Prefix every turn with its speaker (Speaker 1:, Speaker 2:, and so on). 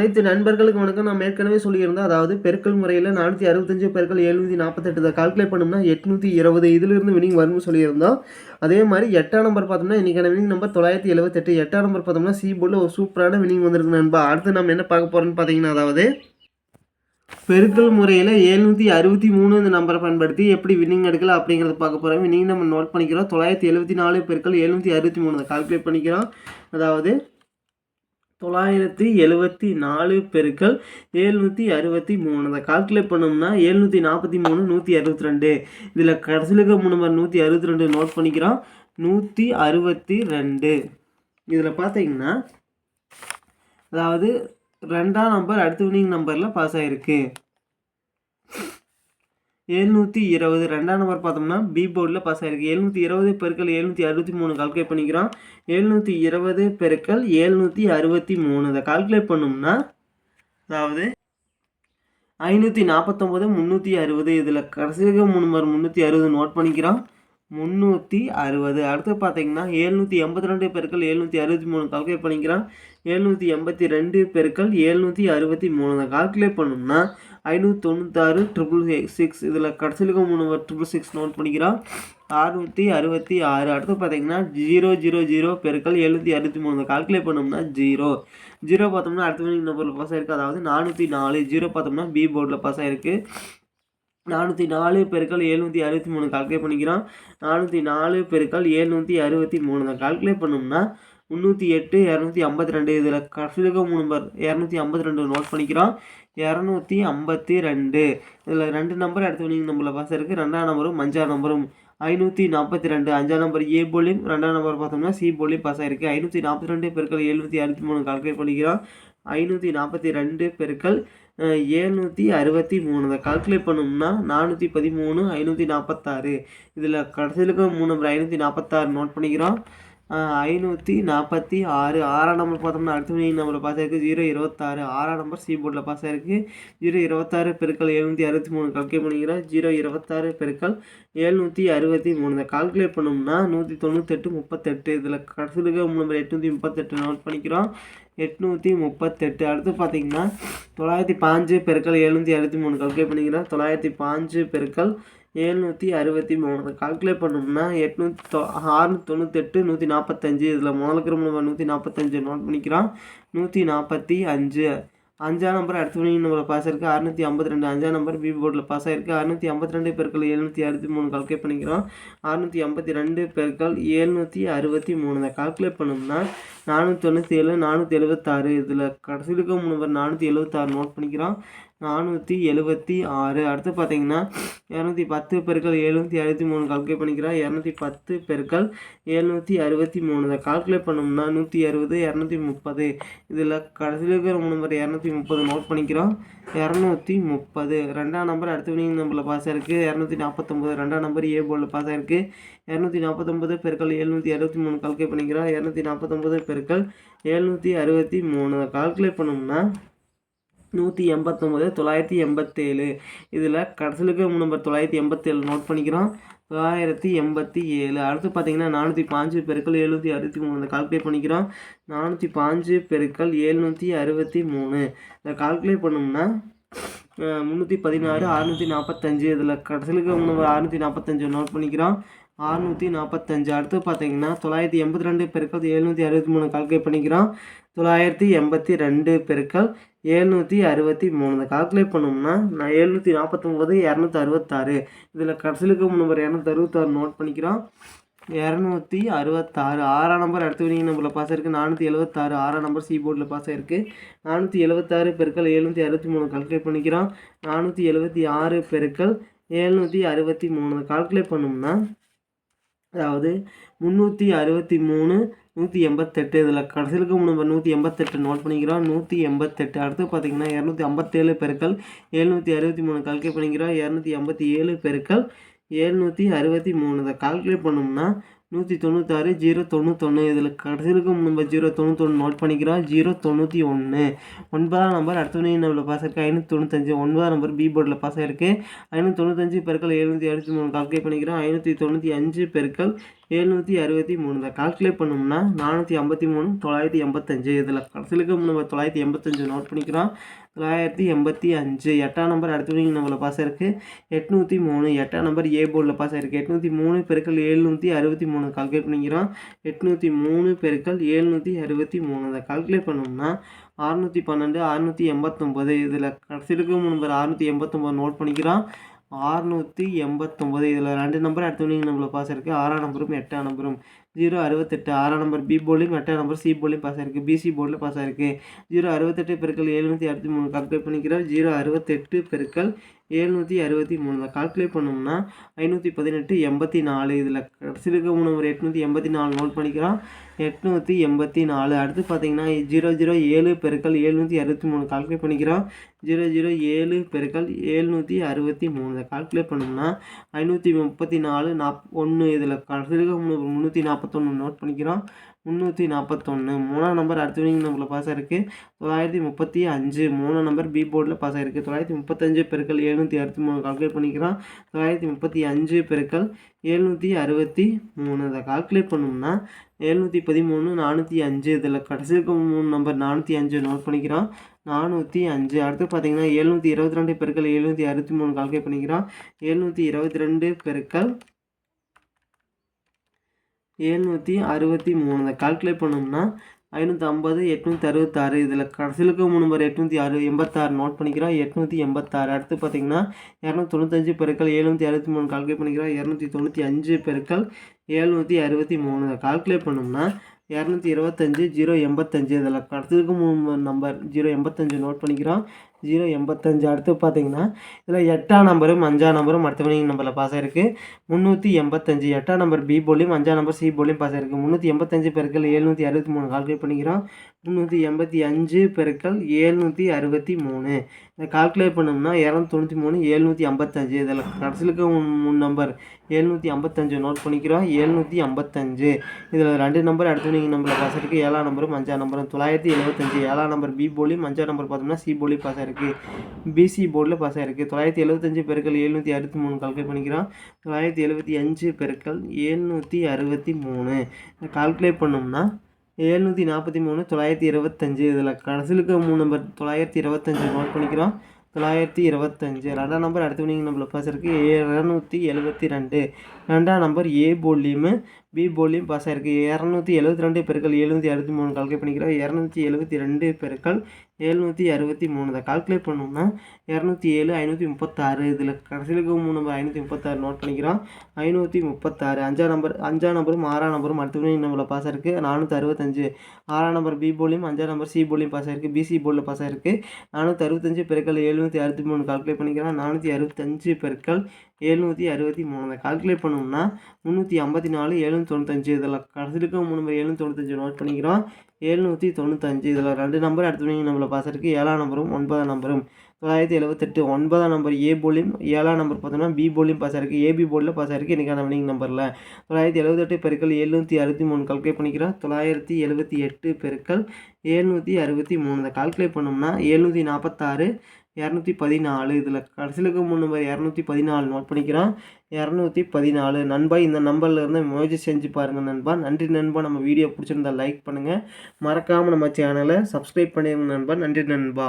Speaker 1: அனைத்து நண்பர்களுக்கு வணக்கம். நான் ஏற்கனவே சொல்லியிருந்தேன் அதாவது பெருக்கல் முறையில் நானூற்றி அறுபத்தஞ்சு பெருக்கள் எழுநூற்றி நாற்பத்தெட்டு கால்குலேட் பண்ணோம்னா எட்நூற்றி இருபது. இதிலிருந்து வினிங் வரும்னு சொல்லியிருந்தோம். அதே மாதிரி எட்டாம் நம்பர் பார்த்தோம்னா இன்றைக்கான வினிங் நம்பர் தொள்ளாயிரத்தி எழுபத்தெட்டு எட்டாம் நம்பர் பார்த்தோம்னா சி போர்டில் ஒரு சூப்பரான வினிங் வந்திருக்கு நண்பா. அடுத்து நம்ம என்ன பார்க்க போகிறோம்னு பார்த்தீங்கன்னா அதாவது பெருக்கல் முறையில் எழுநூற்றி அறுபத்தி மூணு இந்த நம்பரை பயன்படுத்தி எப்படி வின்னிங் எடுக்கலாம் அப்படிங்கிறத பார்க்க போகிறோம் வின்னிங் நம்ம நோட் பண்ணிக்கிறோம். தொள்ளாயிரத்தி எழுபத்தி நாலு பெருக்கள் எழுநூற்றி அறுபத்தி மூணு கால்குலேட் பண்ணிக்கிறோம். அதாவது தொள்ளாயிரத்தி எழுபத்தி நாலு பெருக்கல் ஏழ்நூற்றி அறுபத்தி மூணு. அதை கால்குலேட் பண்ணோம்னா ஏழ்நூற்றி நாற்பத்தி மூணு நூற்றி அறுபத்தி ரெண்டு. இதில் கடைசியில் இருக்க மூணு நம்பர் நூற்றி அறுபத்தி ரெண்டு நோட் பண்ணிக்கிறோம். நூற்றி அறுபத்தி ரெண்டு. இதில் பார்த்தீங்கன்னா அதாவது ரெண்டாம் நம்பர் அடுத்த வினிங் நம்பரில் பாஸ் ஆகிருக்கு எழுநூற்றி இருபது. ரெண்டாம் நம்பர் பார்த்தோம்னா பி போர்டில் பாஸ் ஆகிருக்கு எழுநூற்றி இருபது பெருக்கள் எழுநூற்றி அறுபத்தி மூணு. கால்குலேட் பண்ணிக்கிறோம். எழுநூற்றி இருபது பெருக்கள் எழுநூற்றி அறுபத்தி மூணு. இதை கால்குலேட் பண்ணோம்னா அதாவது ஐநூற்றி நாற்பத்தொம்போது முந்நூற்றி அறுபது. இதில் கடைசியாக மூணு நம்பர் முந்நூற்றி அறுபது நோட் பண்ணிக்கிறோம். முந்நூற்றி அறுபது. அடுத்து பார்த்தீங்கன்னா ஏழ்நூற்றி எண்பத்தி ரெண்டு பெருக்கள் ஏழ்நூற்றி அறுபத்தி மூணு. கால்குலேட் பண்ணிக்கிறான். ஏழ்நூற்றி எண்பத்தி ரெண்டு பெருக்கள் ஏழ்நூற்றி அறுபத்தி மூணு. கால்குலேட் பண்ணோம்னா ஐநூற்றி தொண்ணூத்தாறு ட்ரிபிள் சிக்ஸ் இதில் கடைசியில் மூணு ட்ரிபிள் சிக்ஸ் நோட் பண்ணிக்கிறோம். அறுநூற்றி அறுபத்தி ஆறு. அடுத்து பார்த்தீங்கன்னா ஜீரோ ஜீரோ ஜீரோ பெருக்கள் எழுநூற்றி அறுபத்தி மூணு. கால்குலேட் பண்ணோம்னா ஜீரோ ஜீரோ பார்த்தோம்னா அடுத்த மணி நம்பரில் பாஸ் ஆயிருக்கு. அதாவது நானூற்றி நாலு. ஜீரோ பார்த்தோம்னா பி போர்டில் பாஸ் ஆயிருக்கு. நானூற்றி நாலு பெருக்கள் எழுநூற்றி அறுபத்தி மூணு கால்குலேட் பண்ணிக்கிறோம். நானூற்றி நாலு பெருக்கள் எழுநூற்றி அறுபத்தி மூணு. தான் கால்குலேட் பண்ணோம்னா முந்நூற்றி எட்டு இரநூத்தி ஐம்பத்தி ரெண்டு. இதில் கடைசியில் மூணு நம்பர் இரநூத்தி ஐம்பத்தி ரெண்டு நோட் பண்ணிக்கிறோம். இரநூத்தி ஐம்பத்தி ரெண்டு. இதில் ரெண்டு நம்பர் அடுத்த வினிங் நம்பரில் பாஸ் இருக்குது ரெண்டாம் நம்பரும் அஞ்சாம் நம்பரும் ஐநூற்றி நாற்பத்தி ரெண்டு. அஞ்சாம் நம்பர் ஏ போலியும் ரெண்டாம் நம்பர் பார்த்தோம்னா சி போலியும் பாஸ் ஆகிருக்கு ஐநூற்றி நாற்பத்தி ரெண்டு பெருக்கள் எழுநூற்றி அறுபத்தி மூணு கால்குலேட் பண்ணிக்கிறோம். ஐநூற்றி நாற்பத்தி ரெண்டு பெருக்கள் ஏழ்நூற்றி அறுபத்தி மூணு. அதை கால்குலேட் பண்ணோம்னா நானூற்றி பதிமூணு ஐநூற்றி நாற்பத்தாறு இதில் கடைசியில் மூணு நம்பர் ஐநூற்றி நாற்பத்தாறு நோட் பண்ணிக்கிறோம். ஐநூற்றி நாற்பத்தி ஆறு. ஆறாம் நம்பர் பார்த்தோம்னா அடுத்த வினிங் நம்பரில் பாஸ் ஆயிருக்கு ஜீரோ இருபத்தாறு. ஆறாம் நம்பர் சி போர்டில் பாஸ் ஆயிருக்கு ஜீரோ இருபத்தாறு பெருக்கள் எழுநூற்றி அறுபத்தி மூணு. கால்குலேட் பண்ணிக்கிறோம் ஜீரோ இருபத்தாறு பெருக்கள் எழுநூற்றி அறுபத்தி மூணு. இதை கால்குலேட் பண்ணோம்னா நூற்றி தொண்ணூத்தெட்டு முப்பத்தெட்டு. இதில் கடைசியில் மூணு நம்பர் எட்நூற்றி முப்பத்தெட்டு நோட் பண்ணிக்கிறோம். எட்நூற்றி முப்பத்தெட்டு. அடுத்து பார்த்தீங்கன்னா தொள்ளாயிரத்தி பாஞ்சு பெருக்கள் எழுநூற்றி அறுபத்தி மூணு. கால்குலேட் பண்ணிக்கிறோம் தொள்ளாயிரத்தி பாஞ்சு பெருக்கள் எழுநூற்றி அறுபத்தி மூணு. கால்குலேட் பண்ணோம்னா எட்நூற்றி தொ ஆறுநூற்றி தொண்ணூத்தெட்டு நூற்றி நாற்பத்தஞ்சு இதில் முதல் இருக்கிற நம்பர் நூற்றி நாற்பத்தஞ்சு நோட் பண்ணிக்கிறோம். நூற்றி நாற்பத்தி அஞ்சு. அஞ்சாம் நம்பர் அடுத்த மணி நம்பரில் பாஸ் இருக்குது அறுநூற்றி ஐம்பத்தி ரெண்டு. அஞ்சாம் நம்பர் பி போர்டில் பாஸ் ஆயிருக்கு. அறுநூற்றி ஐம்பத்தி ரெண்டு பெருக்கள் எழுநூற்றி அறுபத்தி மூணு. கால்குலேட் பண்ணிக்கிறோம். அறுநூற்றி ஐம்பத்தி ரெண்டு பெருக்கள் ஏழ்நூற்றி அறுபத்தி மூணு. இதை கால்குலேட் பண்ணோம்னா நானூற்றி தொண்ணூற்றி ஏழு நானூற்றி எழுபத்தாறு இதில் கடைசியில் இருக்க மூணு நம்பர் நானூற்றி எழுபத்தாறு நோட் பண்ணிக்கிறோம். நானூற்றி எழுபத்தி ஆறு. அடுத்து பார்த்தீங்கன்னா இரநூத்தி பத்து பெருக்கள் எழுநூற்றி அறுபத்தி மூணு கால்குலேட் பண்ணிக்கிறோம் இரநூத்தி பத்து பெருக்கள் எழுநூற்றி அறுபத்தி மூணு. இதை கால்குலேட் பண்ணோம்னா நூற்றி அறுபது இரநூத்தி முப்பது. இதில் கடைசியில் இருக்கிற மூணு நம்பர் இரநூத்தி முப்பது நோட் பண்ணிக்கிறோம். இரநூத்தி முப்பது. ரெண்டாம் நம்பர் அடுத்த வினிங் நம்பரில் பாஸ் ஆயிருக்கு. இரநூத்தி நாற்பத்தொம்பது ரெண்டாம் நம்பர் ஏ போர்டில் பாஸ் ஆயிருக்கு. இரநூத்தி நாற்பத்தொம்பது பெருக்கள் எழுநூற்றி அறுபத்தி மூணு கால்குலேட் பண்ணிக்கிறோம் இரநூத்தி நாற்பத்தொம்பது பெருக்கள் எழுநூற்றி அறுபத்தி மூணு. கால்குலேட் பண்ணோம்னா நூற்றி எண்பத்தொம்போது தொள்ளாயிரத்தி எண்பத்தேழு. இதில் கடைசியில் இருக்க நம்பர் தொள்ளாயிரத்தி எண்பத்தேழு நோட் பண்ணிக்கிறோம். தொள்ளாயிரத்தி எண்பத்தி ஏழு. அடுத்து பார்த்தீங்கன்னா நானூற்றி பாஞ்சு பெருக்கள் எழுநூற்றி அறுபத்தி மூணு. கால்குலேட் பண்ணிக்கிறோம். நானூற்றி பாஞ்சு பெருக்கள் எழுநூற்றி அறுபத்தி மூணு. இதை கால்குலேட் பண்ணோம்னா முந்நூற்றி பதினாறு அறுநூற்றி நாற்பத்தஞ்சு இதில் கடைசியில் இருக்க அறுநூற்றி நாற்பத்தஞ்சு நோட் பண்ணிக்கிறோம். அறுநூற்றி நாற்பத்தஞ்சு அடுத்து பார்த்தீங்கன்னா தொள்ளாயிரத்தி எண்பத்தி ரெண்டு பெருக்கள் எழுநூற்றி அறுபத்தி மூணு கால்குலேட் பண்ணிக்கிறோம். தொள்ளாயிரத்தி எண்பத்தி ரெண்டு பெருக்கள் ஏழ்நூற்றி அறுபத்தி மூணு. கால்குலேட் பண்ணோம்னா நான் எழுநூற்றி நாற்பத்தொம்போது இரநூத்தி அறுபத்தாறு. இதில் கடைசிலுக்கு நம்பர் இரநூத்தி அறுபத்தாறு நோட் பண்ணிக்கிறோம். இரநூத்தி அறுபத்தாறு. ஆறாம் நம்பர் அடுத்த வினிங் நம்பரில் பாஸ் ஆயிருக்கு. நானூற்றி எழுபத்தாறு. ஆறாம் நம்பர் சி போர்டில் பாஸ் ஆயிருக்கு. நானூற்றி எழுபத்தாறு பெருக்கள் எழுநூற்றி அறுபத்தி மூணு கால்குலேட் பண்ணிக்கிறோம். நானூற்றி எழுபத்தி ஆறு பெருக்கள் எழுநூற்றி அறுபத்தி மூணு. கால்குலேட் பண்ணோம்னா அதாவது முந்நூற்றி அறுபத்தி மூணு நூற்றி எண்பத்தெட்டு. இதில் கடைசிலுக்கு மூணு நூற்றி எண்பத்தெட்டு நோட் பண்ணிக்கிறோம். நூற்றி எண்பத்தெட்டு. அடுத்து பார்த்தீங்கன்னா இரநூத்தி ஐம்பத்தேழு பெருக்கள் எழுநூற்றி அறுபத்தி மூணு கால்குலேட் பண்ணிக்கிறோம். இரநூத்தி ஐம்பத்தி ஏழு பெருக்கள் எழுநூற்றி அறுபத்தி மூணு. இதை கால்குலேட் பண்ணோம்னா நூற்றி தொண்ணூத்தாறு ஜீரோ தொண்ணூத்தொன்று இதில் கடைசிலுக்கு நம்ம ஜீரோ தொண்ணூத்தொன்று நோட் பண்ணிக்கிறோம். ஜீரோ தொண்ணூற்றி ஒன்று ஒன்பதாம் நம்பர் அடுத்த நம்பரில் பாஸ் இருக்குது ஐநூற்றி தொண்ணூத்தஞ்சு. ஒன்பதாம் நம்பர் பி போர்டில் பாஸ் ஆயிருக்கு. ஐநூற்றி தொண்ணூத்தஞ்சு பெருக்கள் எழுநூற்றி அறுபத்தி மூணு. கால்குலேட் பண்ணிக்கிறோம். ஐநூற்றி தொண்ணூற்றி அஞ்சு பெருக்கள் எழுநூற்றி அறுபத்தி மூணு. இதை கால்குலேட் பண்ணோம்னா நானூற்றி ஐம்பத்தி மூணு தொள்ளாயிரத்தி எண்பத்தஞ்சு. இதில் கடைசிலுக்கு நம்ம தொள்ளாயிரத்தி எண்பத்தஞ்சு நோட் பண்ணிக்கிறோம். தொள்ளாயிரத்தி எண்பத்தி அஞ்சு. எட்டாம் நம்பர் அடுத்த நம்மளை பாஸ் இருக்குது எட்நூற்றி மூணு. எட்டாம் நம்பர் ஏ போர்டில் பாஸ் ஆயிருக்கு. எட்நூற்றி மூணு பெருக்கள் எழுநூற்றி அறுபத்தி மூணு கால்குலேட் பண்ணிக்கிறோம். எட்நூற்றி மூணு பெருக்கள் எழுநூற்றி அறுபத்தி மூணு. இதை கால்குலேட் பண்ணோம்னா அறுநூற்றி பன்னெண்டு அறுநூற்றி எண்பத்தொம்போது இதில் கடைசிலுக்கு நம்பர் அறுநூற்றி எண்பத்தொம்போது நோட் பண்ணிக்கிறோம். ஆறுநூற்றி எண்பத்தொம்போது. இதில் ரெண்டு நம்பர் அடுத்த நீங்கள் நம்மளை பாஸ் இருக்குது ஆறாம் நம்பரும் எட்டாம் நம்பரும் ஜீரோ அறுபத்தெட்டு ஆறாம் நம்பர் பி போலிங் எட்டாம் நம்பர் சி போலிங் பாஸ் ஆயிருக்கு. பிசி போர்டில் பாஸ் ஆயிருக்கு. ஜீரோ அறுபத்தெட்டு பெருக்கள் எழுநூற்றி அறுபத்தி மூணு. கம்ப்ளீட் பண்ணிக்கிறோம். ஜீரோ அறுபத்தெட்டு பெருக்கள் எழுநூற்றி அறுபத்தி மூணு. தான் கால்குலேட் பண்ணோம்னா ஐநூற்றி பதினெட்டு எண்பத்தி நாலு. இதில் கடைசியில் மூணு ஒரு எட்நூற்றி எண்பத்தி நாலு நோட் பண்ணிக்கிறோம். எட்நூற்றி எண்பத்தி நாலு. அடுத்து பார்த்தீங்கன்னா ஜீரோ ஜீரோ ஏழு பெருக்கள் எழுநூற்றி அறுபத்தி மூணு கால்குலேட் பண்ணிக்கிறோம். ஜீரோ ஜீரோ ஏழு பெருக்கள் எழுநூற்றி அறுபத்தி மூணு. கால்குலேட் பண்ணோம்னா ஐநூற்றி முப்பத்தி நாலு நாப் ஒன்று இதில் கடைசியில் முந்நூற்றி நாற்பத்தொன்று நோட் பண்ணிக்கிறோம். முந்நூற்றி நாற்பத்தொன்று மூணாம் நம்பர் அடுத்த வினிங் நம்பரில் பாஸ் ஆயிருக்கு. தொள்ளாயிரத்தி முப்பத்தி அஞ்சு மூணாம் நம்பர் பி போர்டில் பாஸ் ஆயிருக்கு. தொள்ளாயிரத்தி முப்பத்தஞ்சு பெருக்கள் எழுநூற்றி அறுபத்தி மூணு கால்குலேட் பண்ணிக்கிறோம். தொள்ளாயிரத்தி முப்பத்தி அஞ்சு பெருக்கள் எழுநூற்றி அறுபத்தி மூணு. இதை கால்குலேட் பண்ணோம்னா எழுநூற்றி பதிமூணு நானூற்றி அஞ்சு. இதில் கடைசிக்கு மூணு நம்பர் நானூற்றி அஞ்சு நோட் பண்ணிக்கிறோம். நானூற்றி அஞ்சு. அடுத்து பார்த்தீங்கன்னா எழுநூற்றி இருபத்தி ரெண்டு பெருக்கள் எழுநூற்றி அறுபத்தி மூணு கால்குலேட் பண்ணிக்கிறான் எழுநூற்றி இருபத்தி ரெண்டு பெருக்கள் எழுநூற்றி அறுபத்தி மூணு. அதை கால்குலேட் பண்ணோம்னா ஐநூற்றி ஐம்பது எட்நூற்றி அறுபத்தாறு இதில் கடைசிலுக்கு மூணு நம்பர் எட்நூற்றி அறு எண்பத்தாறு நோட் பண்ணிக்கிறோம் எட்நூற்றி எண்பத்தாறு. அடுத்து பார்த்தீங்கன்னா இரநூத்தி தொண்ணூத்தஞ்சு பெருக்கள் எழுநூற்றி அறுபத்தி மூணு கால்குலேட் பண்ணிக்கிறோம் இரநூத்தி தொண்ணூற்றி அஞ்சு பெருக்கள் எழுநூற்றி அறுபத்தி மூணு. அதை கால்குலேட் பண்ணோம்னா இரநூத்தி இருபத்தஞ்சி ஜீரோ எண்பத்தஞ்சு. இதில் கடைசிக்கு மூணு நம்பர் ஜீரோ எண்பத்தஞ்சு நோட் பண்ணிக்கிறோம் ஜீரோ எண்பத்தஞ்சு. அடுத்து பார்த்தீங்கன்னா இதில் எட்டாம் நம்பரும் அஞ்சாம் நம்பரும் அடுத்த வினிங் நம்பரில் பாஸ் ஆயிருக்கு. முந்நூற்றி எண்பத்தஞ்சு. எட்டாம் நம்பர் பி போலியும் அஞ்சாம் நம்பர் சி போலியும் பாஸ் ஆயிருக்கு. முந்நூற்றி எண்பத்தஞ்சு பெருக்கள் எழுநூற்றி அறுபத்தி மூணு. கால்குலேட் பண்ணிக்கிறோம். முந்நூற்றி எண்பத்தி அஞ்சு பெருக்கள் ஏழ்நூற்றி அறுபத்தி மூணு. இதை கால்குலேட் பண்ணோம்னா இரநூத்தி தொண்ணூற்றி மூணு ஏழ்நூற்றி ஐம்பத்தஞ்சு. இதில் கடைசிலுக்கு மூணு நம்பர் ஏழ்நூற்றி ஐம்பத்தஞ்சு நோட் பண்ணிக்கிறோம். ஏழ்நூற்றி ஐம்பத்தஞ்சு. இதில் ரெண்டு நம்பர் அடுத்து நீங்கள் நம்பரில் பாஸ் இருக்குது ஏழாம் நம்பரும் அஞ்சாம் நம்பரும் தொள்ளாயிரத்தி எழுபத்தஞ்சு. ஏழாம் நம்பர் பி போலியும் அஞ்சாம் நம்பர் பார்த்தோம்னா சி போலி பாஸ் ஆயிருக்கு. பிசி போர்டில் பாஸ் ஆயிருக்கு. தொள்ளாயிரத்தி எழுபத்தஞ்சு பெருக்கள் எழுநூற்றி அறுபத்தி மூணு கால்குலேட் பண்ணிக்கிறோம். தொள்ளாயிரத்தி எழுபத்தி அஞ்சு பெருக்கள் எழுநூற்றி அறுபத்தி மூணு. கால்குலேட் பண்ணோம்னா எழுநூற்றி நாற்பத்தி மூணு தொள்ளாயிரத்தி இருபத்தஞ்சு. இதில் கடைசிலுக்கு மூணு நம்பர் தொள்ளாயிரத்தி இருபத்தஞ்சு நோட் பண்ணிக்கிறோம். தொள்ளாயிரத்தி இருபத்தஞ்சு. ரெண்டாம் நம்பர் அடுத்த நீங்கள் நம்மளை பாஸ் இருக்குது இரநூத்தி எழுபத்தி ரெண்டு. ரெண்டாம் நம்பர் ஏ போல்லையுமே பி போல்லையும் பாஸ் ஆயிருக்கு. இரநூத்தி எழுபத்தி ரெண்டு பெருக்கள் எழுநூற்றி அறுபத்தி மூணு கால்குலேட் பண்ணிக்கிறோம். இரநூத்தி எழுபத்தி ரெண்டு பெருக்கள் எழுநூற்றி அறுபத்தி மூணு இதை கால்குலேட் பண்ணோம்னா இரநூத்தி ஏழு ஐநூற்றி முப்பத்தாறு. இதில் கடைசியில் மூணு நம்பர் ஐநூற்றி முப்பத்தாறு நோட் பண்ணிக்கிறோம். ஐநூற்றி முப்பத்தாறு. அஞ்சாம் நம்பர் அஞ்சாம் நம்பரும் ஆறாம் நம்பரும் அடுத்த நம்மள பாஸ் ஆயிருக்கு. நானூற்றி அறுபத்தஞ்சு ஆறாம் நம்பர் பி போலியும் அஞ்சாம் நம்பர் சி போலியும் பாஸ் ஆயிருக்கு. பிசி போலில் பாஸ் ஆயிருக்கு. நானூற்றி அறுபத்தஞ்சு பெருக்கள் எழுநூற்றி அறுபத்தி மூணு கால்குலேட் பண்ணிக்கிறோம். நானூற்றி அறுபத்தஞ்சு பெருக்கள் எழுநூற்றி அறுபத்தி மூணு. அதை கால்குலேட் பண்ணோம்னா முந்நூற்றி ஐம்பத்தி நாலு எழுநூற்றி தொண்ணூத்தஞ்சு. இதில் கடைசிலுக்கு மூணு பேர் எழுநூற்றி தொண்ணூத்தஞ்சு நோட் பண்ணிக்கிறோம். எழுநூற்றி தொண்ணூத்தஞ்சு இதில் ரெண்டு நம்பர் அடுத்த நம்மளை பாஸ் இருக்குது ஏழாம் நம்பரும் ஒன்பதாம் நம்பரும் தொள்ளாயிரத்தி எழுபத்தெட்டு ஒன்பதாம் நம்பர் ஏ போலியும் ஏழாம் நம்பர் பார்த்தோம்னா பி போலியும் பாஸ் ஆயிருக்கு. ஏபி போர்டில் பாஸ் ஆயிருக்கு. இன்றைக்கான வினிங் நம்பரில் தொள்ளாயிரத்தி எழுபத்தெட்டு பெருக்கள் எழுநூற்றி அறுபத்தி மூணு கால்குலேட் பண்ணிக்கிறோம். தொள்ளாயிரத்தி எழுபத்தி எட்டு பெருக்கள் எழுநூற்றி அறுபத்தி மூணு. கால்குலேட் பண்ணோம்னா எழுநூற்றி நாற்பத்தாறு இரநூத்தி பதினாலு. இதில் கடைசிலுக்கு மூணு நம்பர் இரநூத்தி பதினாலு நோட் பண்ணிக்கிறோம். இரநூத்தி பதினாலு. நண்பா இந்த நம்பர்லேருந்து முயற்சி செஞ்சு பாருங்கள் நண்பா. நன்றி நண்பா. நம்ம வீடியோ பிடிச்சிருந்தா லைக் பண்ணுங்கள் மறக்காமல் நம்ம சேனலை சப்ஸ்கிரைப் பண்ணிடுங்க நண்பா. நன்றி நண்பா.